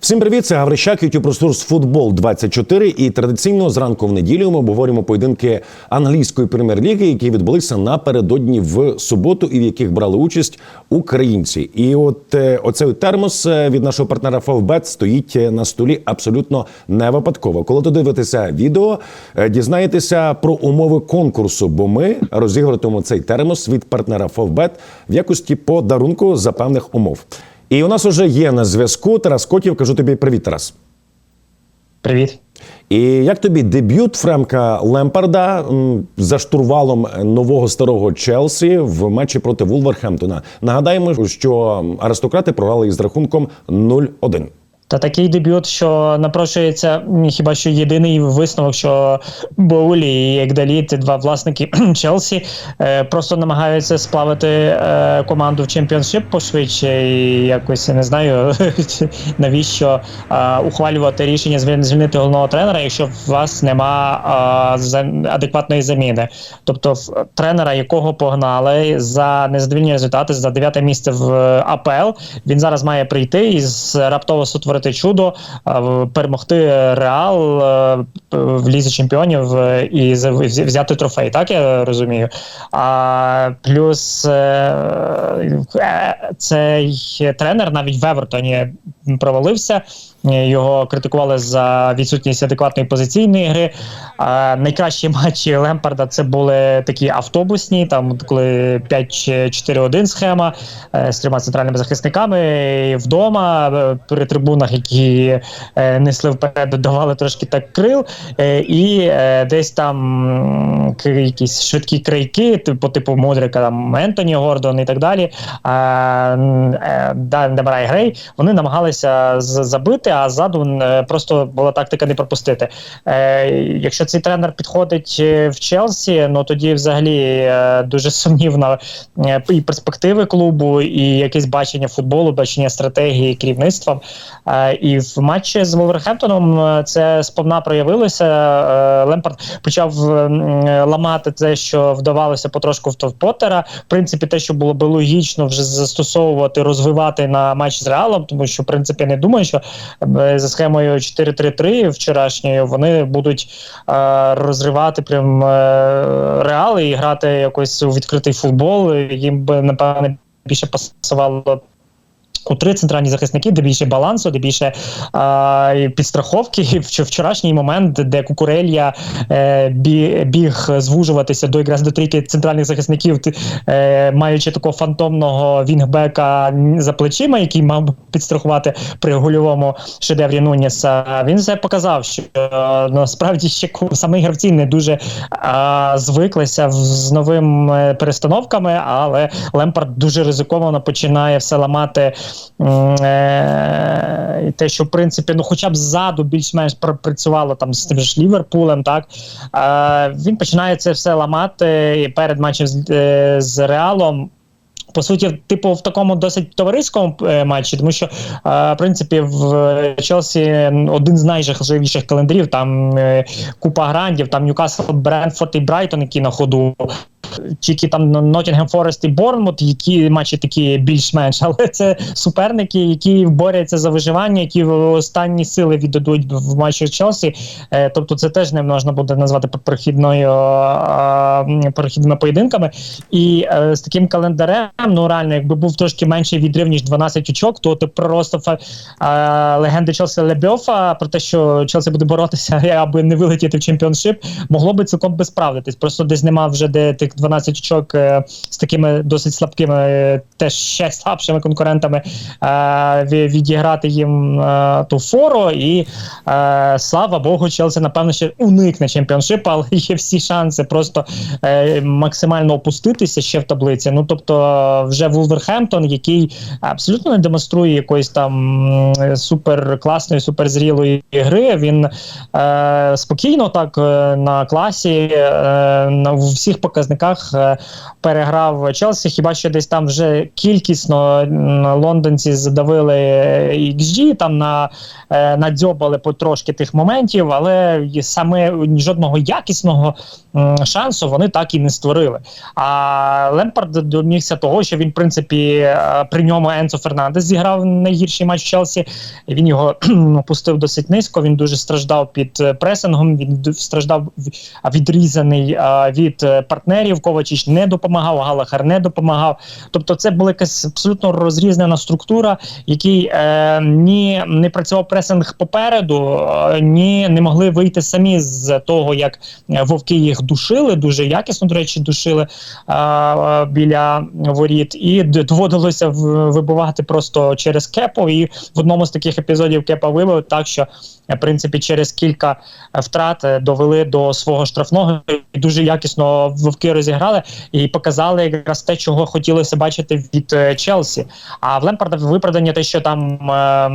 Всім привіт, це Гаврищак, YouTube ресурс Футбол 24 І традиційно зранку в неділю ми обговорюємо поєдинки англійської прем'єр-ліги, які відбулися напередодні в суботу, і в яких брали участь українці. І от е, оцей термос е, від нашого партнера Фавбет стоїть е, на столі абсолютно не випадково. Коли додивитеся відео, дізнаєтеся про умови конкурсу, бо ми розігратимемо цей термос від партнера Фавбет в якості подарунку за певних умов. І у нас уже є на зв'язку Тарас Котів. Кажу тобі привіт, Тарас. Привіт. І як тобі дебют Фремка Лемпарда за штурвалом нового старого Челсі в матчі проти Вулверхемптона? Нагадаємо, що аристократи програли із рахунком 0-1. Та такий дебют, що напрошується хіба що єдиний висновок, що Боулі і Егдалі, ті два власники Челсі, е, просто намагаються сплавити е, команду в чемпіоншип пошвидше. І якось я не знаю навіщо е, ухвалювати рішення звільнити головного тренера, якщо у вас нема адекватної заміни. Тобто в- тренера, якого погнали за незадовільні результати, за дев'яте місце в АПЛ, він зараз має прийти і раптово сотворити чудо, перемогти Реал е, в лізі чемпіонів е, і взяти трофей. Так я розумію. А плюс е, цей тренер навіть в Евертоні провалився. Його критикували за відсутність адекватної позиційної гри. А найкращі матчі Лемпарда це були такі автобусні, там коли 5-4-1 схема е, з трьома центральними захисниками вдома е, при трибунах, які е, несли вперед, додавали трошки так крил, і десь там якісь швидкі крайки, типу типу Модрика, там Ентоні Гордон і так далі. Демарай Грей, вони намагалися забити, а ззаду е, просто була тактика не пропустити. Е, якщо цей тренер підходить е, в Челсі, ну тоді взагалі е, дуже сумнівна е, і перспективи клубу, і якесь бачення футболу, бачення стратегії керівництва. Е, і в матчі з Вулверхемптоном е, це сповна проявилося. Е, Лемпард почав ламати те, що вдавалося потрошку в Поттера. В принципі, те, що було би логічно вже застосовувати, розвивати на матч з Реалом, тому що в принципі не думаю, що за схемою 4-3-3 вчорашньою вони будуть е, розривати прям е, реали і грати якось у відкритий футбол. Їм би напевне більше пасувало. У три центральні захисники, де більше балансу, де більше і підстраховки. В вчорашній момент, де Кукурелья е, бі, біг звужуватися до якраз до трійки центральних захисників, е, маючи такого фантомного вінгбека за плечима, який мав підстрахувати при гольовому шедеврі Нуніса, він все показав, що е, насправді ще самі гравці не дуже а, звиклися з новими перестановками, але Лемпард дуже ризиковано починає все ламати. Е, те, що в принципі, ну хоча б ззаду більш-менш працювало там з тим ж Ліверпулем, так е, він починає це все ламати перед матчем з, е, з Реалом. По суті, типу, в такому досить товариському е, матчі, тому що, е, в принципі, в е, Челсі один з найжахливіших календарів. Там купа грандів, там Ньюкасл, Брентфорд і Брайтон, які на ходу. Тільки там Ноттінгем Форест і Борнмут, які матчі такі більш-менш, але це суперники, які борються за виживання, які останні сили віддадуть в матчі Челсі. Тобто, це теж не можна буде назвати прохідною прохідними поєдинками. І з таким календарем, ну реально, якби був трошки менший відрив ніж 12 очок, то ти просто фа- а, легенди Челсі Лебьофа про те, що Челсі буде боротися, аби не вилетіти в чемпіоншип, могло би цілком би справдитись. Просто десь нема вже де тих 12 очок е, з такими досить слабкими, е, теж ще слабшими конкурентами е, ві- відіграти їм е, ту фору. І е, слава Богу, Челсі, напевно, ще уникне чемпіоншип, але є всі шанси просто е, максимально опуститися ще в таблиці. Ну тобто, е, вже Вулверхемптон, який абсолютно не демонструє якоїсь там супер класної, супер зрілої гри. Він е, спокійно так е, на класі, е, на у всіх показниках е, переграв Челсі. Хіба що десь там вже кількісно лондонці задавили XG, там на е, надзьобали потрошки тих моментів, але саме жодного якісного шансу вони так і не створили. А Лемпард домігся того, що він, в принципі, е, при ньому Енцо Фернандес зіграв найгірший матч в Челсі. Він його опустив досить низько. Він дуже страждав під е, пресингом. Він страждав відрізаний від е, партнерів. Ковачіч не допомагав, Галахар не допомагав. Тобто, це була якась абсолютно розрізнена структура, який е, ні не працював пресинг попереду, ні не могли вийти самі з того, як вовки їх душили, дуже якісно, до речі, душили е, біля воріт, і доводилося вибивати просто через кепу. І в одному з таких епізодів кепа вибив так, що в принципі через кілька втрат е, довели до свого штрафного і дуже якісно вовки розіграли і показали якраз те, чого хотілося бачити від е, Челсі. А в Лемпарда виправдання те, що там е,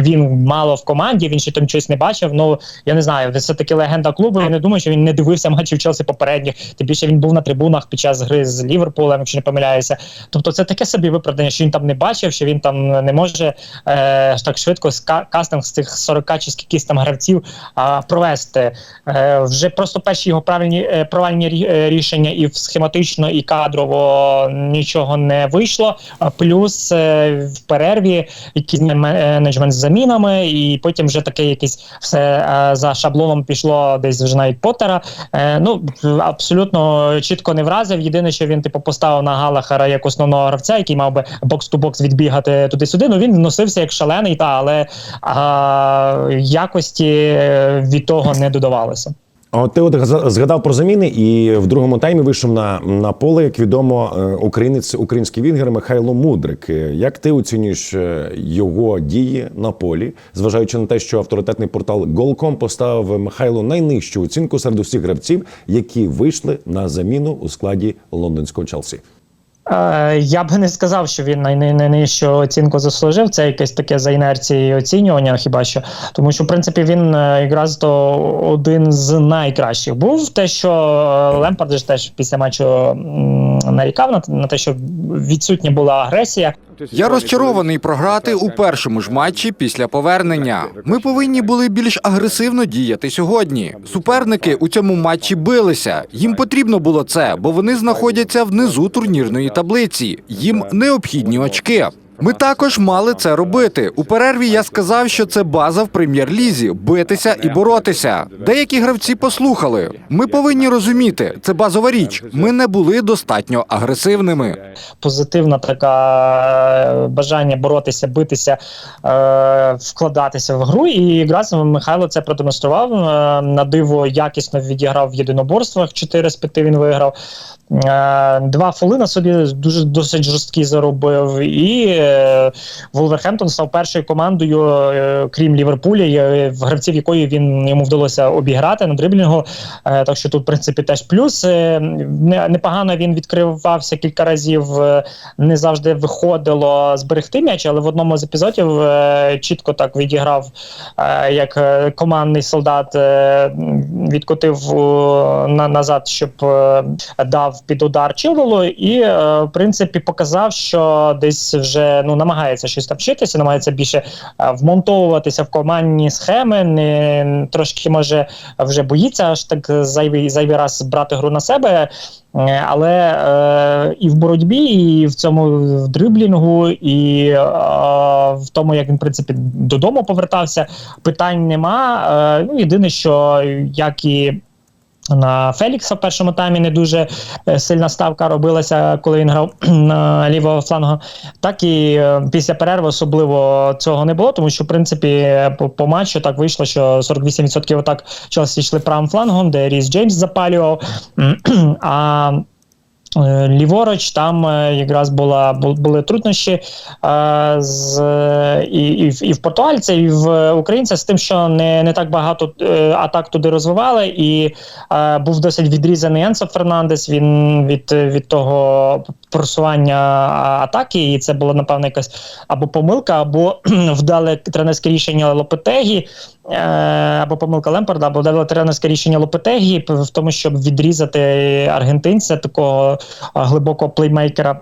він мало в команді, він ще там щось не бачив. Ну я не знаю, це таки легенда клубу. Я не думаю, що він не дивився матчів Челсі попередніх. Тим більше він був на трибунах під час гри з Ліверпулем, якщо не помиляюся. Тобто, це таке собі виправдання, що він там не бачив, що він там не може е, так швидко ска- кастинг з цих 40 чи скількись там гравців а, провести. Е, вже просто перші його правильні е, провальні е, рішення і схематично, і кадрово нічого не вийшло. Плюс е, в перерві якийсь менеджмент з замінами, і потім вже таке якесь все е, за шаблоном пішло десь вже навіть Поттера. Е, ну абсолютно чітко не вразив. Єдине, що він типу поставив на Галахара як основного гравця, який мав би бокс-ту-бокс відбігати туди-сюди. Ну він носився як шалений, та але а, якості е, від того не додавалося. От ти от згадав про заміни, і в другому таймі вийшов на, на поле, як відомо, е, українець, український вінгер Михайло Мудрик. Е, Як ти оцінюєш е, його дії на полі, зважаючи на те, що авторитетний портал Голком поставив Михайлу найнижчу оцінку серед усіх гравців, які вийшли на заміну у складі лондонського Челсі? Е, Я би не сказав, що він най- най- найнижчу оцінку заслужив. Це якесь таке за інерцією оцінювання, хіба що. Тому що, в принципі, він е, якраз то один з найкращих був. Те, що е, Лемпард теж після матчу нарікав на, на те, що відсутня була агресія. Я розчарований програти у першому ж матчі після повернення. Ми повинні були більш агресивно діяти сьогодні. Суперники у цьому матчі билися. Їм потрібно було це, бо вони знаходяться внизу турнірної таблиці. Їм необхідні очки. Ми також мали це робити. У перерві я сказав, що це база в прем'єр-лізі битися і боротися. Деякі гравці послухали. Ми повинні розуміти, це базова річ. Ми не були достатньо агресивними. позитивна така е, бажання боротися, битися, е, вкладатися в гру. І якраз Михайло це продемонстрував. Е, на диво якісно відіграв в єдиноборствах. 4 з 5 він виграв. Е, Два фоли на собі дуже досить жорсткі заробив. І Волверхемптон став першою командою, е, крім Ліверпуля, гравців якої він йому вдалося обіграти на дриблінгу. Е, Так що тут, в принципі, теж плюс. Непогано він відкривався кілька разів, не завжди виходило зберегти м'яч, але в одному з епізодів чітко так відіграв, як командний солдат відкотив на, назад, щоб дав під удар Чилвелу, і е, в принципі показав, що десь вже ну намагається щось там вчитися, намагається більше е, вмонтовуватися в командні схеми. Не трошки може вже боїться аж так зайвий зайвий раз брати гру на себе. Е, Але е, і в боротьбі, і в цьому в дриблінгу, і е, в тому, як він в принципі додому повертався, питань нема. Е, ну, єдине, що як і на Фелікса в першому таймі не дуже е, сильна ставка робилася, коли він грав на лівого флангу. Так і е, після перерви особливо цього не було, тому що в принципі е, по, матчу так вийшло, що 48% атак Челсі йшли правим флангом, де Ріс Джеймс запалював. А Ліворуч, там е, якраз була були труднощі е, з е, і, і, і в португальця, і в українця з тим, що не, не так багато е, атак туди розвивали, і е, був досить відрізаний Енсо Фернандес. Він від, від того просування атаки, і це було напевно якась або помилка, або вдале тренерське рішення Лопетегі. Е, Або помилка Лемпарда, або вдале тренерське рішення Лопетегі в тому, щоб відрізати аргентинця, такого глибокого плеймейкера.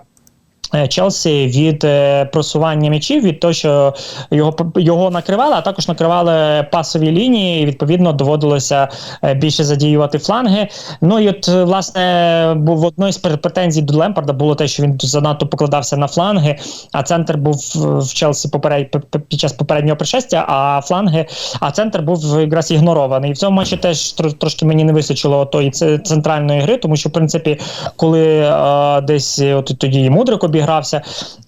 Е, Челсі від е, просування м'ячів, від того, що його його накривали, а також накривали пасові лінії. і, Відповідно, доводилося е, більше задіювати фланги. Ну і от власне був одною з претензій до Лемпарда було те, що він занадто покладався на фланги. А центр був в- Челсі поперед під час попереднього пришестя. А фланги, а центр був якраз ігнорований. І в цьому матчі теж трошки мені не вистачило тої центральної гри, тому що в принципі, коли е, десь от тоді і Мудрик обігрався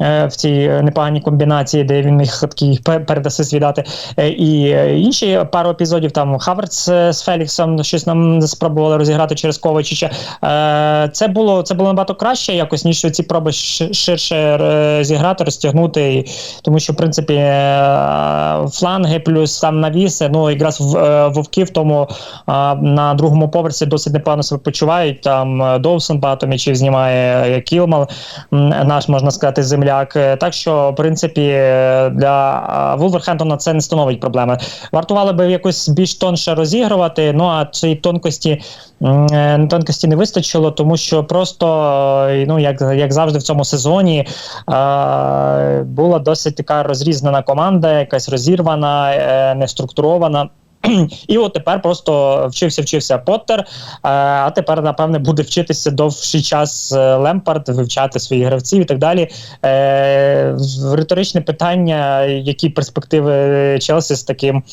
е, в цій непоганій комбінації, де він міг такий пе- передасист віддати, е, і е, інші пару епізодів там Хаверц е, з Феліксом щось нам спробували розіграти через Ковачича. Е, Це було це було набагато краще, якось ніж ці проби ширше е, зіграти, розтягнути. Тому що, в принципі, е, фланги плюс там навіси, ну якраз е, вовки в тому е, на другому поверсі досить непогано себе почувають. Там е, Довсон багато м'ячів знімає, е, Кілмал, м, наш можна сказати, земляк. Е, Так що, в принципі, е, для Вулверхемптона це не становить проблеми. Вартувало би якось більш тонше розігрувати. Ну а цієї тонкості е, тонкості не вистачило, тому що просто ну як, як завжди в цьому сезоні була досить така розрізнена команда, якась розірвана, неструктурована. І от тепер просто вчився, вчився Поттер, е, а тепер, напевне, буде вчитися довший час е, Лемпард, вивчати своїх гравців і так далі. Е, Риторичне питання, які перспективи Челсі з таким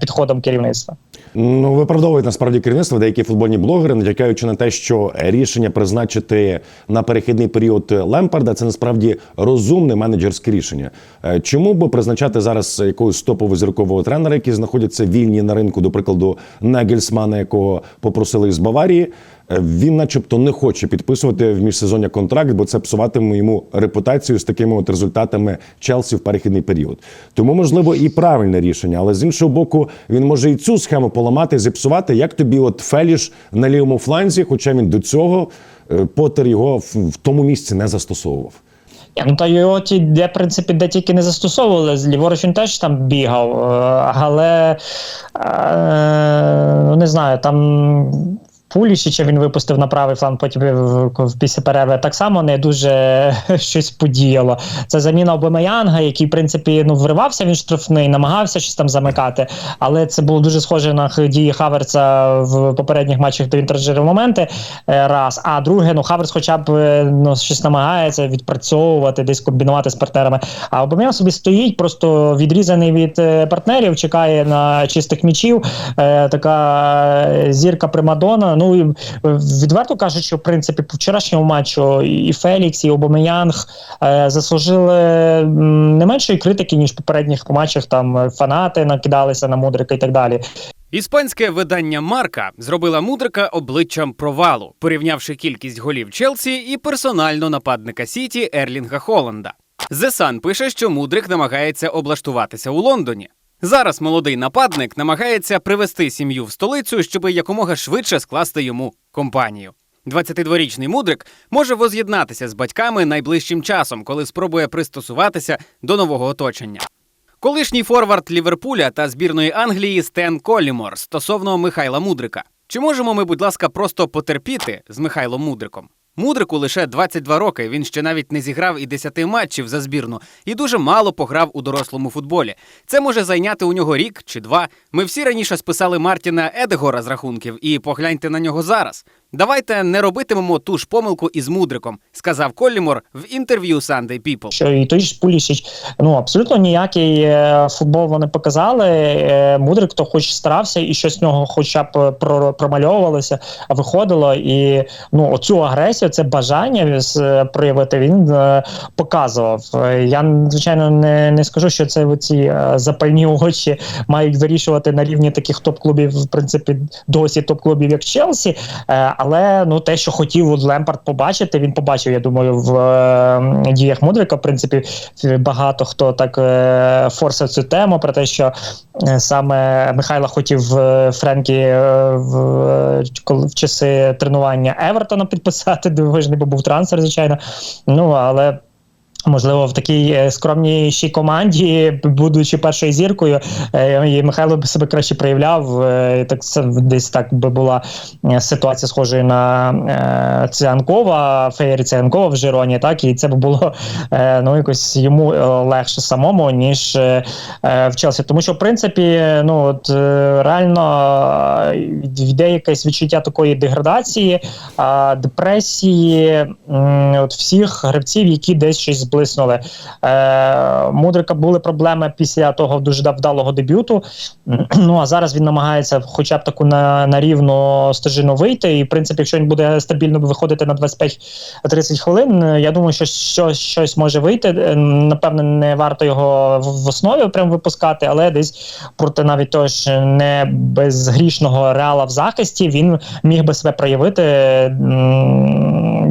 підходом керівництва. Ну, виправдовують насправді керівництво деякі футбольні блогери, натякаючи на те, що рішення призначити на перехідний період Лемпарда це насправді розумне менеджерське рішення. Е, Чому б призначати зараз якогось топового зіркового тренера, які знаходяться вільні на ринку, до прикладу, Негельсмана, якого попросили з Баварії? Е, Він, начебто, не хоче підписувати в міжсезоння контракт, бо це псуватиме йому репутацію з такими от результатами Челсі в перехідний період. Тому, можливо, і правильне рішення, але з іншого боку, він може і цю схему поламати, зіпсувати. Як тобі, от Феліш на лівому фланзі, хоча він до цього е, Поттер його в, тому місці не застосовував. Ну та його ті, де в принципі, де тільки не застосовували, ліворуч він теж там бігав, е, але е, ну, не знаю, там. Пулішича він випустив на правий фланг, потім в- в- після перерви так само не дуже щось подіяло. Це заміна Обамеянга, який, в принципі, ну, вривався він штрафний, намагався щось там замикати, але це було дуже схоже на дії Хаверца в попередніх матчах, де він моменти. е, Раз. А друге, ну Хаверц хоча б е, ну, щось намагається відпрацьовувати, десь комбінувати з партнерами. А Обамеян собі стоїть, просто відрізаний від е, партнерів, чекає на чистих м'ячів. Е, така е, зірка Примадона. Ну е, відверто кажучи, в принципі, по вчорашньому матчу і Фелікс, і Обамеянг е, заслужили не меншої критики, ніж в попередніх матчах. Там е, фанати накидалися на мудрика і так далі. Іспанське видання Марка зробила мудрика обличчям провалу, порівнявши кількість голів Челсі і персонально нападника Сіті Ерлінга Холланда. Sun пише, що мудрик намагається облаштуватися у Лондоні. Зараз молодий нападник намагається привести сім'ю в столицю, щоб якомога швидше скласти йому компанію. 22-річний мудрик може воз'єднатися з батьками найближчим часом, коли спробує пристосуватися до нового оточення. Колишній форвард Ліверпуля та збірної Англії Стен Колімор стосовно Михайла Мудрика. Чи можемо ми, будь ласка, просто потерпіти з Михайлом Мудриком? Мудрику лише 22 роки. Він ще навіть не зіграв і 10 матчів за збірну і дуже мало пограв у дорослому футболі. Це може зайняти у нього рік чи два. Ми всі раніше списали Мартіна Едегора з рахунків, і погляньте на нього зараз. Давайте не робитимемо ту ж помилку із Мудриком, сказав Коллімор в інтерв'ю Sunday People. що і той ж Пулішич, ну абсолютно ніякий е, футбол вони показали. Е, Мудрик то хоч старався, і щось з нього хоча б е, про- промальовувалося, виходило. І ну оцю агресію, це бажання проявити він показував. Я звичайно не, не скажу, що це ці запальні очі мають вирішувати на рівні таких топ-клубів, в принципі, досі топ-клубів, як Челсі. Але ну те, що хотів от Лемпард побачити, він побачив, я думаю, в е, діях Мудрика. В принципі, багато хто так е, форсив цю тему про те, що е, саме Михайло хотів е, Френкі е, в, е, в часи тренування Евертона підписати. Дивовижний бо був трансфер, звичайно. Ну але. Можливо, в такій е, скромнішій команді, будучи першою зіркою, е, і Михайло би себе краще проявляв. е, Так це десь так би була ситуація схожою на Цианкова, Феєрі Цианкова в Жироні, так і це б було ну якось йому легше самому, ніж в Челсі. Тому що, в принципі, ну от реально йде якесь відчуття такої деградації, депресії от всіх гравців, які десь щось зблиснули. Е, Мудрика були проблеми після того дуже вдалого дебюту. Ну а зараз він намагається, хоча б таку на, на рівну стежину вийти. І в принципі, якщо він буде стабільно виходити на 25-30 хвилин, е, я думаю, що щось, щось може вийти. Е, Напевне, не варто його в, основі прям випускати, але десь проти навіть того ж не безгрішного реала в захисті він міг би себе проявити,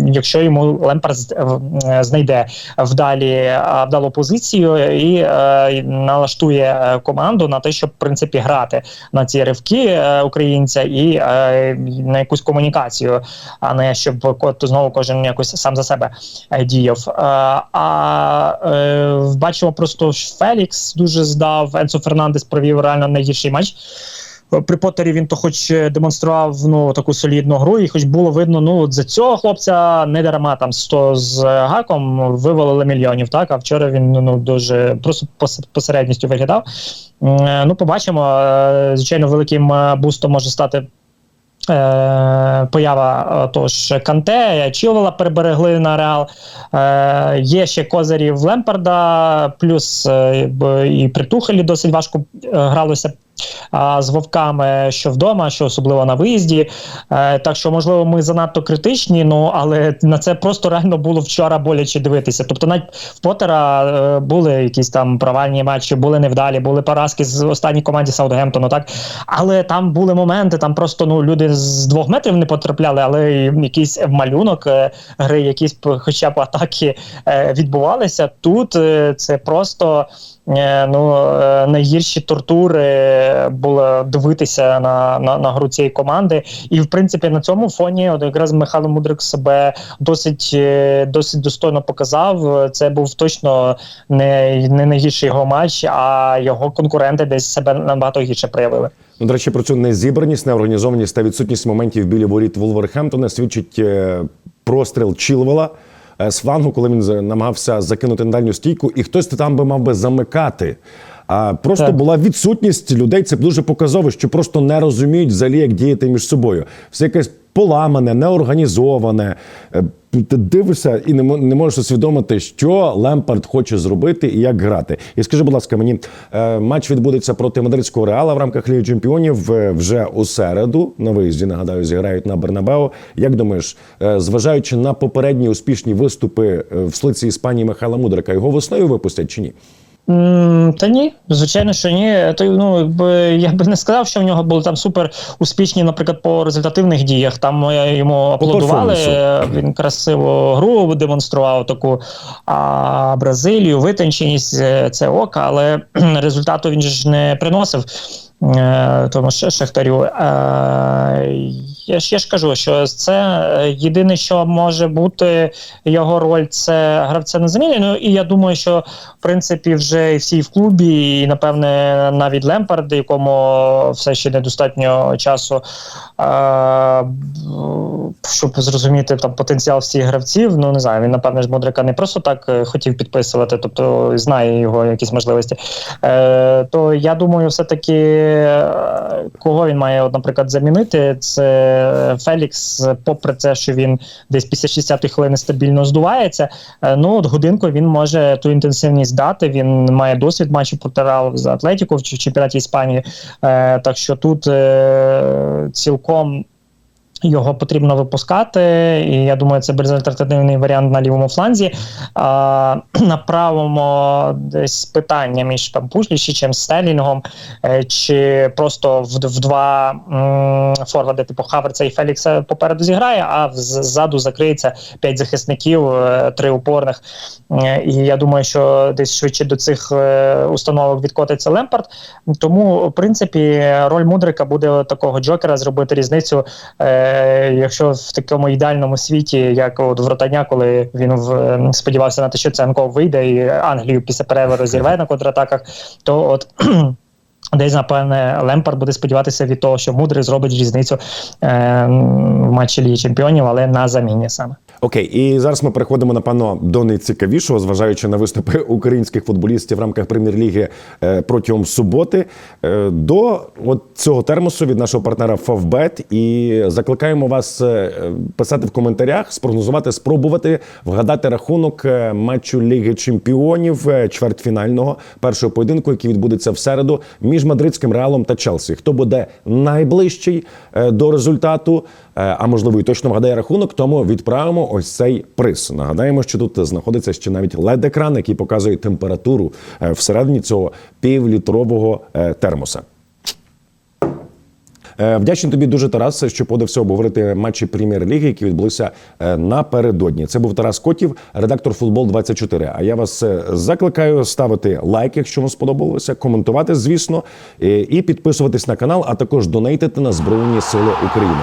якщо йому Лемпард знайде вдалі а, вдалу позицію і е, налаштує е, команду на те, щоб в принципі грати на ці ривки е, українця і е, на якусь комунікацію, а не щоб знову кожен якось сам за себе е, діяв. Е, а е, бачимо просто Фелікс дуже здав. Енсо Фернандес провів реально найгірший матч. При Поттері він то хоч е, демонстрував ну таку солідну гру, і хоч було видно, ну за цього хлопця не дарма там 100 з е, гаком вивалили мільйонів. Так а вчора він ну, дуже просто посередністю виглядав. Е, Ну, побачимо. Звичайно, великим бустом може стати. Поява е, того ж Канте, Чілвела переберегли на Реал. Є ще козирі в Лемпарда, плюс е, і при Тухелі досить важко гралося з вовками, що вдома, що особливо на виїзді. Е, так що, можливо, ми занадто критичні, ну але на це просто реально було вчора боляче дивитися. Тобто, навіть в Поттера е, були якісь там провальні матчі, були невдалі, були поразки з останній команді Саутгемптону, так але там були моменти, там просто ну люди з двох метрів не потрапляли, але якийсь малюнок е, гри, якісь хоча б атаки відбувалися. Тут це просто. Е, Ну, е, найгірші тортури було дивитися на, на, на гру цієї команди. І, в принципі, на цьому фоні от якраз Михайло Мудрик себе досить, е, досить достойно показав. Це був точно не, не найгірший його матч, а його конкуренти десь себе набагато гірше проявили. Ну, до речі, про цю незібраність, неорганізованість та відсутність моментів біля воріт Волверхемптона свідчить е, простріл Чілвела е, з флангу, коли він намагався закинути на дальню стійку, і хтось там би мав би замикати. А просто Так. була відсутність людей. Це дуже показово, що просто не розуміють взагалі, як діяти між собою. Все якесь поламане, неорганізоване. Е, Ти дивишся і не не можеш усвідомити, що Лемпард хоче зробити і як грати. І скажи, будь ласка, мені е, матч відбудеться проти мадридського реала в рамках Ліги Чемпіонів е, вже у середу. На виїзді нагадаю, зіграють на Бернабео. Як думаєш, зважаючи на попередні успішні виступи в слиці Іспанії Михайла Мудрика, його весною випустять чи ні? Та ні, звичайно, що ні. То, ну, я би не сказав, що в нього були там супер успішні, наприклад, по результативних діях. Там е, йому аплодували. Він красиву гру демонстрував таку а, Бразилію, витонченість, е, це ока, але результату він ж не приносив. Е, Тому Шахтарю. Е, Я ж, я ж кажу, що це е, єдине, що може бути його роль, це гравця на заміні. Ну і я думаю, що в принципі вже всі в клубі, і напевне навіть Лемпард, якому все ще недостатньо часу, е, щоб зрозуміти там потенціал всіх гравців. Ну не знаю, він напевне ж Модрика не просто так хотів підписувати, тобто знає його якісь можливості. Е, то я думаю, все-таки е, кого він має, наприклад, замінити, це Фелікс, попри те, що він десь після 60-ї хвилини стабільно здувається. е, Ну, от годинку він може ту інтенсивність дати. Він має досвід матчів проти Реал за Атлетіку в чемпіонаті Іспанії. Е, так що тут е, цілком Його потрібно випускати, і я думаю, це безальтернативний варіант на лівому фланзі. А, на правому десь питання між там Пушлішичем, Стелінгом, е, чи просто в, в два м, форварди, типу Хаверца і Фелікса попереду зіграє, а ззаду закриється п'ять захисників, е, три опорних. Е, І я думаю, що десь швидше до цих е, установок відкотиться Лемпард. Тому, в принципі, роль Мудрика буде такого джокера зробити різницю. Е, якщо в такому ідеальному світі, як от Вратання, коли він в, е, сподівався на те, що Ценко вийде і Англію після перерви розірве на контратаках, то от. Десь, напевне, Лемпард буде сподіватися від того, що мудрий зробить різницю е, в матчі Ліги Чемпіонів, але на заміні саме. Окей, і зараз ми переходимо напевно до найцікавішого, зважаючи на виступи українських футболістів в рамках прем'єр-ліги е, протягом суботи. е, До от цього термосу від нашого партнера Favbet. І закликаємо вас е, писати в коментарях, спрогнозувати, спробувати вгадати рахунок матчу Ліги Чемпіонів чвертьфінального першого поєдинку, який відбудеться в середу між мадридським реалом та Челсі. Хто буде найближчий до результату? А можливо і точно вгадає рахунок, тому відправимо ось цей приз. Нагадаємо, що тут знаходиться ще навіть LED-екран, який показує температуру е, всередині цього півлітрового е, термоса. Е, Вдячний тобі дуже, Тарас, що подався обговорити матчі прем'єр-ліги, які відбулися напередодні. Це був Тарас Котів, редактор футбол 24 А я вас закликаю ставити лайк, якщо вам сподобалося, коментувати, звісно, і підписуватись на канал, а також донейтити на Збройні Сили України.